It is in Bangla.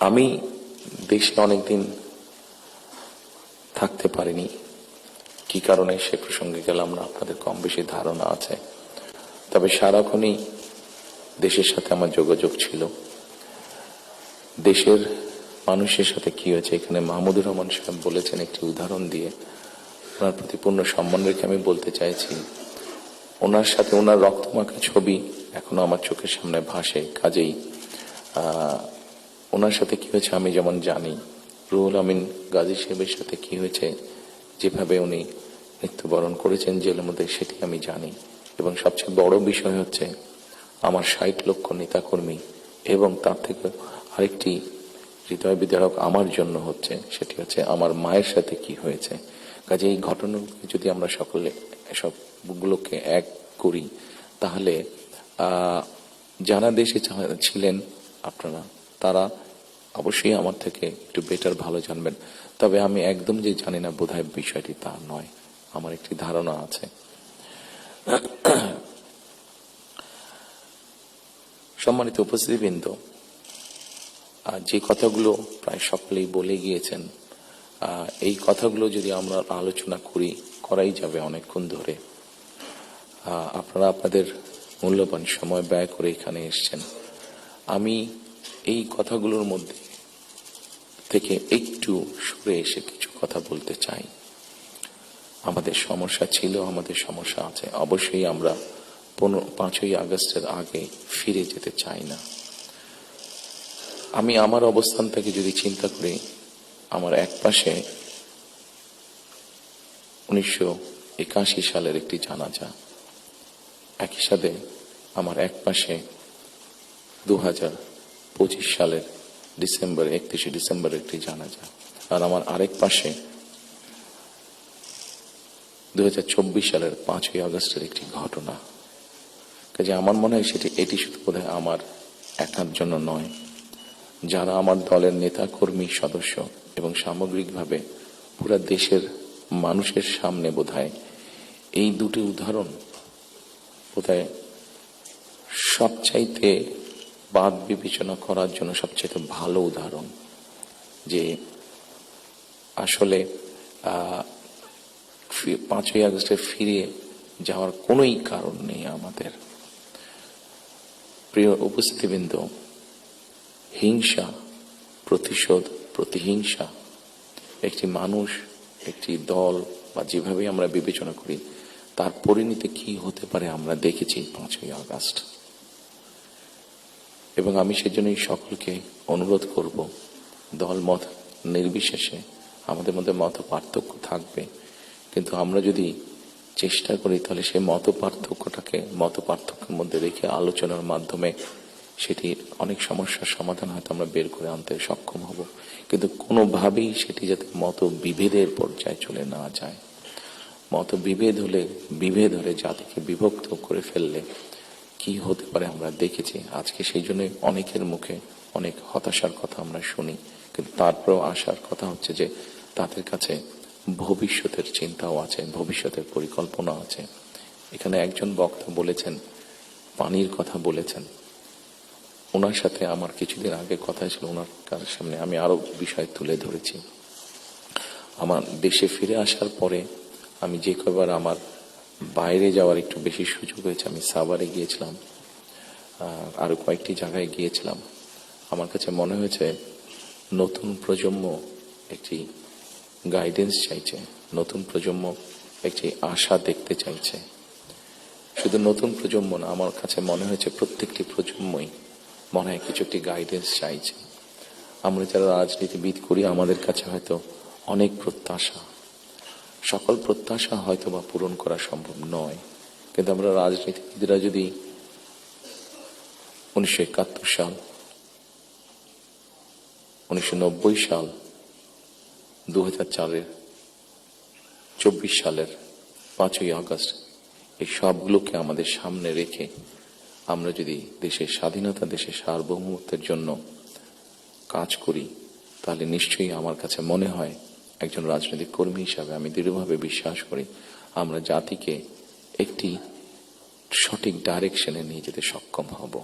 আমি দেশে অনেকদিন থাকতে পারিনি। কি কারণে সে প্রসঙ্গে গেলাম না? আপনাদের কম বেশি ধারণা আছে। তবে সারাক্ষণই দেশের সাথে আমার যোগাযোগ ছিল। দেশের মানুষের সাথে কি হয়েছে? এখানে মাহমুদুর রহমান সাহেব বলেছেন একটি উদাহরণ দিয়ে। ওনার প্রতি পূর্ণ সম্মান রেখে আমি বলতে চাইছি, ওনার সাথে ওনার রক্তমাখা ছবি এখনও আমার চোখের সামনে ভাসে, কাজেই ওনার সাথে কি হয়েছে আমি যেমন জানি। রুহুল আমিন গাজী সাহেবের সাথে কি হয়েছে, যেভাবে উনি মৃত্যুবরণ করেছেন জেলের মধ্যে, সেটি আমি জানি। এবং সবচেয়ে বড় বিষয় হচ্ছে, আমার ষাট লক্ষ নেতাকর্মী এবং তার থেকে আরেকটি হৃদয় বিদারক আমার জন্য হচ্ছে, সেটি হচ্ছে আমার মায়ের সাথে কি হয়েছে। কাজে এই ঘটনাগুলো যদি আমরা সকলে এসবগুলোকে এক করি, তাহলে যারা দেশে ছিলেন আপনারা তারা অবশ্যই আমার থেকে একটু বেটার ভালো জানবেন। তবে আমি একদম যে জানি না বোধহয় বিষয়টি তা নয়। আমার একটি ধারণা আছে। সম্মানিত উপস্থিতিবৃন্দ যে কথাগুলো প্রায় সকলেই বলে গিয়েছেন এই কথাগুলো যদি আমরা আলোচনা করি, করাই যাবে অনেকক্ষণ ধরে। আপনারা আপনাদের মূল্যবান সময় ব্যয় করে এখানে এসেছেন। আমি এই কথাগুলোর মধ্যে থেকে একটু সরে এসে কিছু কথা বলতে চাই। আমাদের সমস্যা ছিল, আমাদের সমস্যা আছে। অবশ্যই আমরা পনেরো, পাঁচই আগস্টের আগে ফিরে যেতে চাই না। আমি আমার অবস্থান থেকে যদি চিন্তা করি, আমার এক পাশে উনিশশো একাশি সালের একটি জানাজা। একই সাথে আমার এক পাশে দু হাজার পঁচিশ সালের ডিসেম্বর, একত্রিশে ডিসেম্বর একটি জানাজা। আর আমার আরেক পাশে দু হাজার চব্বিশ সালের পাঁচই আগস্টের একটি ঘটনা। কাজে আমার মনে হয় সেটি, এটি শুধু বোধহয় আমার একার জন্য নয়। যারা আমার দলের নেতা কর্মী সদস্য এবং সামগ্রিকভাবে পুরো দেশের মানুষের সামনে বোধহয় এই দুটি উদাহরণ বোধহয় সবচাইতে বাদ বিবেচনা করার জন্য সবচাইতে ভালো উদাহরণ যে আসলে পাঁচই আগস্টে ফিরে যাওয়ার কোনোই কারণ নেই আমাদের। প্রিয় উপস্থিতিবৃন্দ, হিংসা, প্রতিশোধ, প্রতিহিংসা, একটি মানুষ, একটি দল বা যেভাবে আমরা বিবেচনা করি, তার পরিণতি কি হতে পারে আমরা দেখেছি পাঁচই আগস্ট। এবং আমি সেজন্যই সকলকে অনুরোধ করব দল মত নির্বিশেষে আমাদের মধ্যে মত পার্থক্য থাকবে। কিন্তু আমরা যদি চেষ্টা করি, তাহলে সেই মত পার্থক্যটাকে মত পার্থক্যের মধ্যে রেখে আলোচনার মাধ্যমে সেটি অনেক সমস্যার সমাধান হয়তো আমরা বের করে আনতে সক্ষম হব। কিন্তু কোনোভাবেই সেটি যাতে মত বিভেদের পর্যায়ে চলে না যায়। মত বিভেদ হলে বিভেদ হলে জাতিকে বিভক্ত করে ফেললে কি হতে পারে আমরা দেখেছি। আজকে সেই জন্য অনেকের মুখে অনেক হতাশার কথা আমরা শুনি। কিন্তু তারপরেও আসার কথা হচ্ছে যে তাদের কাছে ভবিষ্যতের চিন্তাও আছে, ভবিষ্যতের পরিকল্পনা আছে। এখানে একজন বক্তা বলেছেন, পানির কথা বলেছেন। ওনার সাথে আমার কিছুদিন আগে কথা ছিল ওনার কার সামনে আমি আরও বিষয় তুলে ধরেছি। আমার দেশে ফিরে আসার পরে আমি যে কবার আমার বাইরে যাওয়ার একটু বেশি সুযোগ হয়েছে। আমি সাভারে গিয়েছিলাম আরও কয়েকটি জায়গায় গিয়েছিলাম। আমার কাছে মনে হয়েছে, নতুন প্রজন্ম একটি গাইডেন্স চাইছে, নতুন প্রজন্ম একটি আশা দেখতে চাইছে। শুধু নতুন প্রজন্ম না, আমার কাছে মনে হয়েছে প্রত্যেকটি প্রজন্মই মনে হয় কিছু একটি গাইডেন্স চাইছে। আমরা যারা রাজনীতিবিদ করি, আমাদের কাছে হয়তো অনেক প্রত্যাশা। সকল প্রত্যাশা হয়তো বা পূরণ করা সম্ভব নয়। কিন্তু আমরা রাজনীতিবিদরা যদি উনিশশো একাত্তর সাল, উনিশশো নব্বই সাল দু হাজার চারের চব্বিশ সালের পাঁচই আগস্ট, এই সবগুলোকে আমাদের সামনে রেখে আমরা যদি দেশের স্বাধীনতা, দেশের সার্বভৌমত্বের জন্য কাজ করি, তাহলে নিশ্চয়ই আমার কাছে মনে হয় একজন রাজনৈতিক কর্মী হিসাবে আমি দৃঢ়ভাবে বিশ্বাস করি, আমরা জাতিকে একটি সঠিক ডাইরেকশনে নিয়ে যেতে সক্ষম হব।